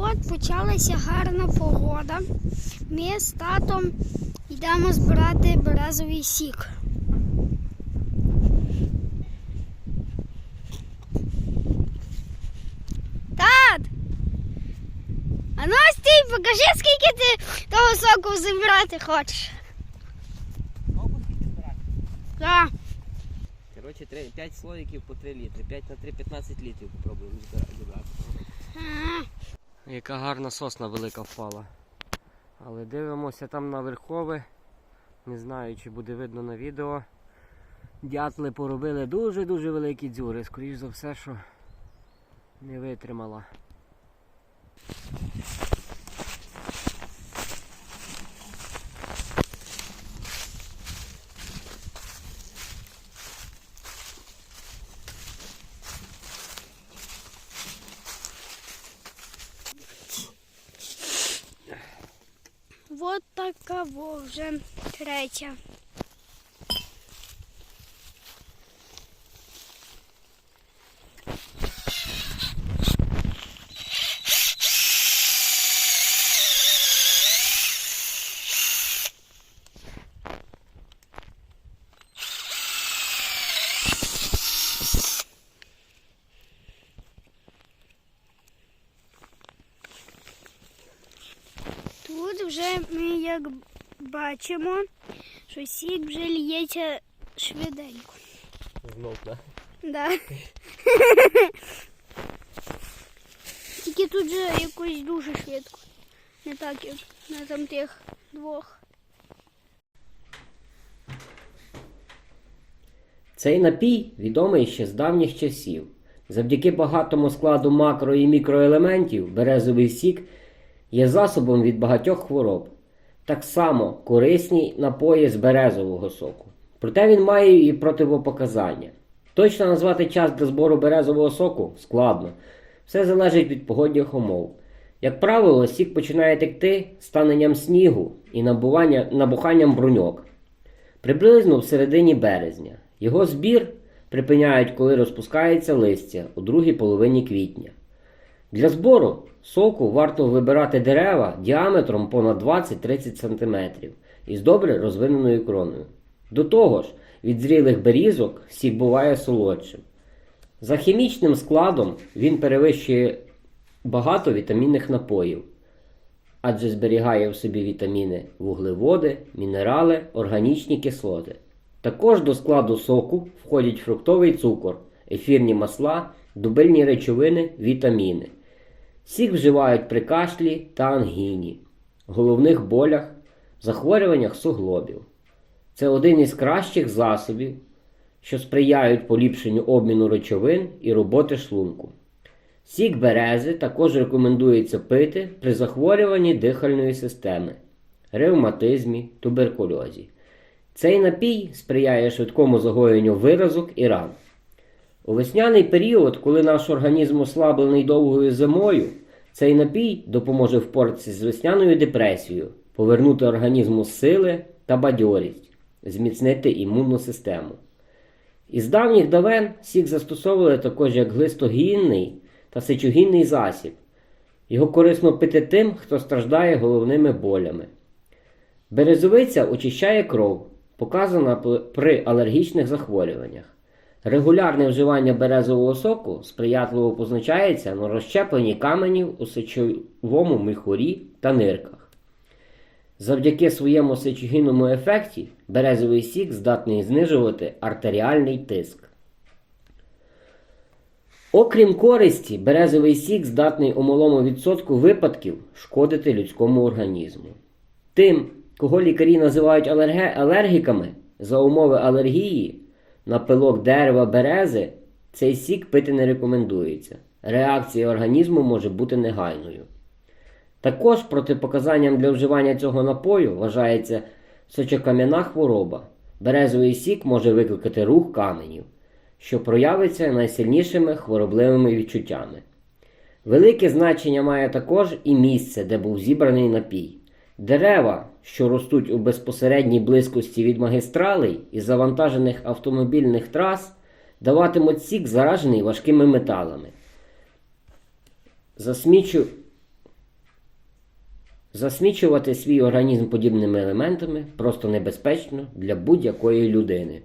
от почалася гарна погода. Ми з татом йдемо збирати березовий сік. Тат! А ну стій, покажи, скільки ти того соку зібрати хочеш. Так. Коротше, 5 слоїків по 3 літри. 5 на 3 15 літрів попробуємо зібрати. Яка гарна сосна велика впала. Але дивимося там на верхове. Не знаю, чи буде видно на відео. Дятли поробили дуже-дуже великі дзюри. Скоріш за все, що не витримала. Така вже третя. Тут вже ми як бачимо, що сік вже лється швиденько. Знов, так? Да. Тільки тут же якось дуже швидко. Не так, як на там тих двох. Цей напій відомий ще з давніх часів. Завдяки багатому складу макро і мікроелементів березовий сік є засобом від багатьох хвороб. Так само корисні напої з березового соку. Проте він має і противопоказання. Точно назвати час для збору березового соку складно. Все залежить від погодних умов. Як правило, сік починає текти станенням снігу і набуханням бруньок. Приблизно в середині березня. Його збір припиняють, коли розпускається листя у другій половині квітня. Для збору соку варто вибирати дерева діаметром понад 20-30 см із добре розвиненою кроною. До того ж, від зрілих берізок сік буває солодшим. За хімічним складом він перевищує багато вітамінних напоїв, адже зберігає в собі вітаміни, вуглеводи, мінерали, органічні кислоти. Також до складу соку входять фруктовий цукор, ефірні масла, дубильні речовини, вітаміни. Сік вживають при кашлі та ангіні, головних болях, захворюваннях суглобів. Це один із кращих засобів, що сприяють поліпшенню обміну речовин і роботи шлунку. Сік берези також рекомендується пити при захворюванні дихальної системи, ревматизмі, туберкульозі. Цей напій сприяє швидкому загоєнню виразок і ран. У весняний період, коли наш організм ослаблений довгою зимою, цей напій допоможе впоратися з весняною депресією, повернути організму сили та бадьорість, зміцнити імунну систему. Із давніх давен сік застосовували також як глистогінний та сечогінний засіб. Його корисно пити тим, хто страждає головними болями. Березовиця очищає кров, показана при алергічних захворюваннях. Регулярне вживання березового соку сприятливо позначається на розщепленні каменів у сечовому міхурі та нирках. Завдяки своєму сечогінному ефекті березовий сік здатний знижувати артеріальний тиск. Окрім користі, березовий сік здатний у малому відсотку випадків шкодити людському організму. Тим, кого лікарі називають алергіками, за умови алергії на пилок дерева берези, цей сік пити не рекомендується. Реакція організму може бути негайною. Також протипоказанням для вживання цього напою вважається сочокам'яна хвороба. Березовий сік може викликати рух каменів, що проявиться найсильнішими хворобливими відчуттями. Велике значення має також і місце, де був зібраний напій. Дерева, що ростуть у безпосередній близькості від магістралей і завантажених автомобільних трас, даватимуть сік заражений важкими металами. Засмічу... Засмічувати свій організм подібними елементами просто небезпечно для будь-якої людини.